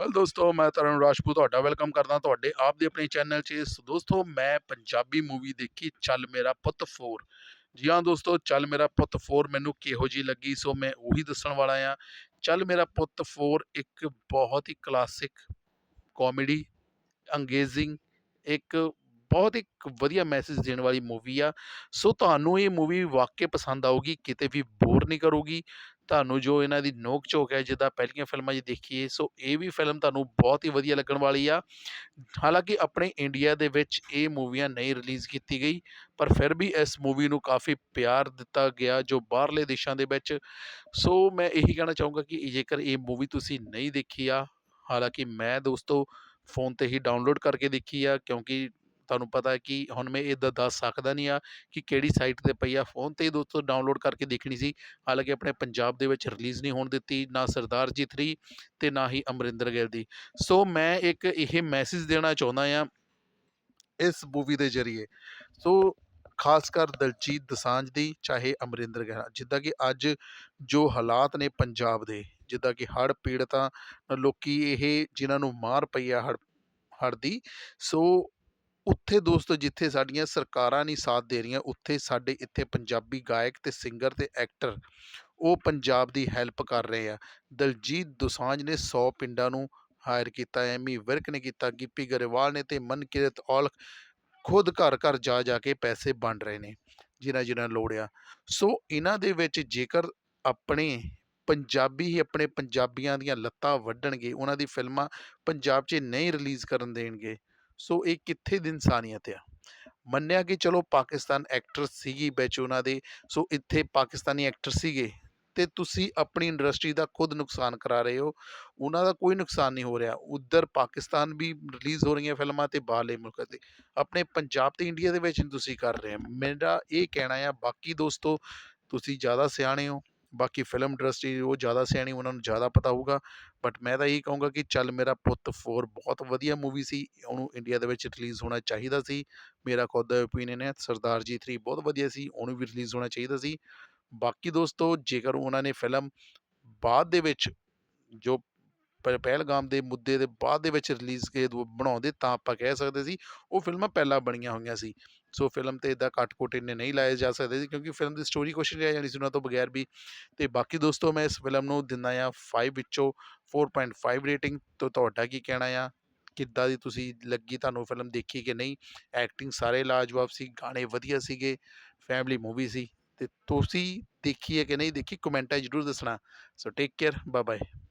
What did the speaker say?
Well ਦੋਸਤੋ, ਮੈਂ ਤਰਨ ਰਾਜਪੂਤ ਤੁਹਾਡਾ ਵੈਲਕਮ ਕਰਦਾ ਤੁਹਾਡੇ ਆਪ ਦੇ ਆਪਣੇ ਚੈਨਲ 'ਚ। ਦੋਸਤੋ, ਮੈਂ ਪੰਜਾਬੀ ਮੂਵੀ ਦੇਖੀ, ਚੱਲ ਮੇਰਾ ਪੁੱਤ 4 ਜੀ ਹਾਂ ਦੋਸਤੋ, ਚੱਲ ਮੇਰਾ ਪੁੱਤ 4 ਮੈਨੂੰ ਕਿਹੋ ਜੀ ਲੱਗੀ, ਸੋ ਮੈਂ ਉਹੀ ਦੱਸਣ ਵਾਲਾ ਆ ਚੱਲ ਮੇਰਾ ਪੁੱਤ 4 ਇੱਕ ਬਹੁਤ ਹੀ ਕਲਾਸਿਕ ਕਾਮੇਡੀ ਅੰਗੇਜ਼ਿੰਗ ਇੱਕ ਬਹੁਤ ਹੀ ਵਧੀਆ ਮੈਸੇਜ ਦੇਣ ਵਾਲੀ ਮੂਵੀ ਆ। ਸੋ ਤੁਹਾਨੂੰ ਇਹ ਮੂਵੀ ਵਾਕਈ ਪਸੰਦ ਆਊਗੀ, ਕਿਤੇ ਵੀ ਬੋਰ ਨਹੀਂ ਕਰੂਗੀ। ਤੁਹਾਨੂੰ ਜੋ ਇਹਨਾਂ ਦੀ ਨੋਕ ਝੋਕ ਹੈ, ਜਿੱਦਾਂ ਪਹਿਲੀਆਂ ਫਿਲਮਾਂ 'ਚ ਦੇਖੀਏ, ਸੋ ਇਹ ਵੀ ਫਿਲਮ ਤੁਹਾਨੂੰ ਬਹੁਤ ਹੀ ਵਧੀਆ ਲੱਗਣ ਵਾਲੀ ਆ। ਹਾਲਾਂਕਿ ਆਪਣੇ ਇੰਡੀਆ ਦੇ ਵਿੱਚ ਇਹ ਮੂਵੀਆਂ ਨਹੀਂ ਰਿਲੀਜ਼ ਕੀਤੀ ਗਈ, ਪਰ ਫਿਰ ਵੀ ਇਸ ਮੂਵੀ ਨੂੰ ਕਾਫੀ ਪਿਆਰ ਦਿੱਤਾ ਗਿਆ ਜੋ ਬਾਹਰਲੇ ਦੇਸ਼ਾਂ ਦੇ ਵਿੱਚ। ਸੋ ਮੈਂ ਇਹੀ ਕਹਿਣਾ ਚਾਹੂੰਗਾ ਕਿ ਜੇਕਰ ਇਹ ਮੂਵੀ ਤੁਸੀਂ ਨਹੀਂ ਦੇਖੀ ਆ, ਹਾਲਾਂਕਿ ਮੈਂ ਦੋਸਤੋ ਫੋਨ ਤੇ ਹੀ ਡਾਊਨਲੋਡ ਕਰਕੇ ਦੇਖੀ ਆ, ਕਿਉਂਕਿ ਤੁਹਾਨੂੰ ਪਤਾ ਹੈ ਕਿ ਹੁਣ ਮੈਂ ਇਹਦਾ ਦੱਸ ਸਕਦਾ ਨਹੀਂ ਆ ਕਿ ਕਿਹੜੀ ਸਾਈਟ ਤੇ ਪਈ ਆ ਫੋਨ ਤੇ ਹੀ ਦੋਸਤੋ ਡਾਊਨਲੋਡ ਕਰਕੇ ਦੇਖਣੀ ਸੀ। ਹਾਲਾਂਕਿ ਆਪਣੇ ਪੰਜਾਬ ਦੇ ਵਿੱਚ ਰਿਲੀਜ਼ ਨਹੀਂ ਹੋਣ ਦਿੱਤੀ, ਨਾ ਸਰਦਾਰ ਜੀ 3 ਤੇ ਨਾ ਹੀ ਅਮਰਿੰਦਰ ਗਿੱਲ ਦੀ। ਸੋ ਮੈਂ ਇੱਕ ਇਹ ਮੈਸੇਜ ਦੇਣਾ ਚਾਹੁੰਦਾ ਆ ਇਸ ਮੂਵੀ ਦੇ ਜ਼ਰੀਏ। ਸੋ ਖਾਸ ਕਰ ਦਲਜੀਤ ਦਸਾਂਝ ਦੀ, ਚਾਹੇ ਅਮਰਿੰਦਰ ਗਿੱਲ, ਜਿੱਦਾਂ ਕਿ ਅੱਜ ਜੋ ਹਾਲਾਤ ਨੇ ਪੰਜਾਬ ਦੇ, ਜਿੱਦਾਂ ਕਿ ਹੜ੍ਹ ਪੀੜਤਾਂ ਲੋਕੀ ਇਹ ਜਿਨ੍ਹਾਂ ਨੂੰ ਮਾਰ ਪਈ ਆ ਹੜ ਹੜ੍ਹ ਦੀ, ਸੋ ਉੱਥੇ ਦੋਸਤੋ ਜਿੱਥੇ ਸਾਡੀਆਂ ਸਰਕਾਰਾਂ ਨਹੀਂ ਸਾਥ ਦੇ ਰਹੀਆਂ, ਉੱਥੇ ਸਾਡੇ ਇੱਥੇ ਪੰਜਾਬੀ ਗਾਇਕ ਤੇ ਸਿੰਗਰ ਤੇ ਐਕਟਰ ਉਹ ਪੰਜਾਬ ਦੀ ਹੈਲਪ ਕਰ ਰਹੇ ਆ। ਦਲਜੀਤ ਦੋਸਾਂਝ ਨੇ 100 ਪਿੰਡਾਂ ਨੂੰ ਹਾਇਰ ਕੀਤਾ, ਐਮੀ ਵਿਰਕ ਨੇ ਕੀਤਾ, ਗਿੱਪੀ ਗਰੇਵਾਲ ਨੇ ਤੇ ਮਨਕਿਰਤ ਔਲਖ ਖੁਦ ਘਰ ਘਰ ਜਾ ਜਾ ਕੇ ਪੈਸੇ ਵੰਡ ਰਹੇ ਨੇ, ਜਿਨ੍ਹਾਂ ਜਿਨ੍ਹਾਂ ਲੋੜ ਆ। ਸੋ ਇਹਨਾਂ ਦੇ ਵਿੱਚ ਜੇਕਰ ਆਪਣੇ ਪੰਜਾਬੀ ਹੀ ਆਪਣੇ ਪੰਜਾਬੀਆਂ ਦੀਆਂ ਲੱਤਾਂ ਵੱਢਣਗੇ, ਉਹਨਾਂ ਦੀ ਫਿਲਮਾਂ ਪੰਜਾਬ 'ਚ ਨਹੀਂ ਰਿਲੀਜ਼ ਕਰਨ ਦੇਣਗੇ ਸੋ ਇਹ ਕਿੱਥੇ ਦੀ ਇਨਸਾਨੀਅਤ ਆ? ਮੰਨਿਆ ਕਿ ਚਲੋ ਪਾਕਿਸਤਾਨ ਐਕਟਰ ਸੀਗੀ ਵਿੱਚ ਉਹਨਾਂ ਦੇ, ਸੋ ਇੱਥੇ ਪਾਕਿਸਤਾਨੀ ਐਕਟਰ ਸੀਗੇ, ਤੇ ਤੁਸੀਂ ਆਪਣੀ ਇੰਡਸਟਰੀ ਦਾ ਖੁਦ ਨੁਕਸਾਨ ਕਰਾ ਰਹੇ ਹੋ। ਉਹਨਾਂ ਦਾ ਕੋਈ ਨੁਕਸਾਨ ਨਹੀਂ ਹੋ ਰਿਹਾ। ਉਧਰ ਪਾਕਿਸਤਾਨ ਵੀ ਰਿਲੀਜ਼ ਹੋ ਰਹੀਆਂ ਫਿਲਮਾਂ ਤੇ ਬਾਹਰਲੇ ਮੁਲਕਾਂ ਤੇ। ਆਪਣੇ ਪੰਜਾਬ ਤੇ ਇੰਡੀਆ ਦੇ ਵਿੱਚ ਨਹੀਂ ਤੁਸੀਂ ਕਰ ਰਹੇ। ਮੇਰਾ ਇਹ ਕਹਿਣਾ ਆ, ਬਾਕੀ ਦੋਸਤੋ, ਤੁਸੀਂ ਜ਼ਿਆਦਾ ਸਿਆਣੇ ਹੋ। ਬਾਕੀ ਫਿਲਮ ਇੰਡਸਟਰੀ ਉਹ ਜ਼ਿਆਦਾ ਸਿਆਣੀ, ਉਹਨਾਂ ਨੂੰ ਜ਼ਿਆਦਾ ਪਤਾ ਹੋਊਗਾ। ਬਟ ਮੈਂ ਤਾਂ ਇਹੀ ਕਹੂੰਗਾ ਕਿ ਚੱਲ ਮੇਰਾ ਪੁੱਤ 4 ਬਹੁਤ ਵਧੀਆ ਮੂਵੀ ਸੀ, ਉਹਨੂੰ ਇੰਡੀਆ ਦੇ ਵਿੱਚ ਰਿਲੀਜ਼ ਹੋਣਾ ਚਾਹੀਦਾ ਸੀ। ਮੇਰਾ ਖੁਦ ਦਾ ਓਪੀਨੀਅਨ ਹੈ, ਸਰਦਾਰ ਜੀ 3 ਬਹੁਤ ਵਧੀਆ ਸੀ, ਉਹਨੂੰ ਵੀ ਰਿਲੀਜ਼ ਹੋਣਾ ਚਾਹੀਦਾ ਸੀ। ਬਾਕੀ ਦੋਸਤੋ, ਜੇਕਰ ਉਹਨਾਂ ਨੇ ਫਿਲਮ ਬਾਅਦ ਦੇ ਵਿੱਚ ਜੋ ਪ- ਪਹਿਲਗਾਮ ਦੇ ਮੁੱਦੇ ਦੇ ਬਾਅਦ ਦੇ ਵਿੱਚ ਰਿਲੀਜ਼ ਕੇ ਬਣਾਉਂਦੇ ਤਾਂ ਆਪਾਂ ਕਹਿ ਸਕਦੇ ਸੀ, ਉਹ ਫਿਲਮਾਂ ਪਹਿਲਾਂ ਬਣੀਆਂ ਹੋਈਆਂ ਸੀ। ਸੋ ਫਿਲਮ ਤੇ ਇਦਾਂ ਕੱਟ-ਕੁੱਟ ਇੰਨੇ ਨਹੀਂ ਲਾਏ ਜਾ ਸਕਦੇ ਸੀ, ਕਿਉਂਕਿ ਫਿਲਮ ਦੀ ਸਟੋਰੀ ਕੁਛ ਨਹੀਂ ਰਹਿ ਜਾਣੀ ਸੀ ਉਹਨਾਂ ਤੋਂ ਬਗੈਰ ਵੀ। ਤੇ ਬਾਕੀ ਦੋਸਤੋ, ਮੈਂ ਇਸ ਫਿਲਮ ਨੂੰ ਦਿੰਦਾ ਆ 5 ਵਿੱਚੋਂ 4.5 ਰੇਟਿੰਗ ਤੋਂ ਤੁਹਾਡਾ ਕੀ ਕਹਿਣਾ ਆ? ਕਿੱਦਾਂ ਦੀ ਤੁਸੀਂ ਲੱਗੀ ਤੁਹਾਨੂੰ ਫਿਲਮ ਦੇਖੀ ਕਿ ਨਹੀਂ? ਐਕਟਿੰਗ ਸਾਰੇ ਲਾਜਵਾਬ ਸੀ, ਗਾਣੇ ਵਧੀਆ ਸੀਗੇ ਫੈਮਿਲੀ ਮੂਵੀ ਸੀ। ਤੇ ਤੁਸੀਂ ਦੇਖੀ ਹੈ ਕਿ ਨਹੀਂ? ਦੇਖੀ ਕਮੈਂਟਾਂ ਜ਼ਰੂਰ ਦੱਸਣਾ। So take care bye bye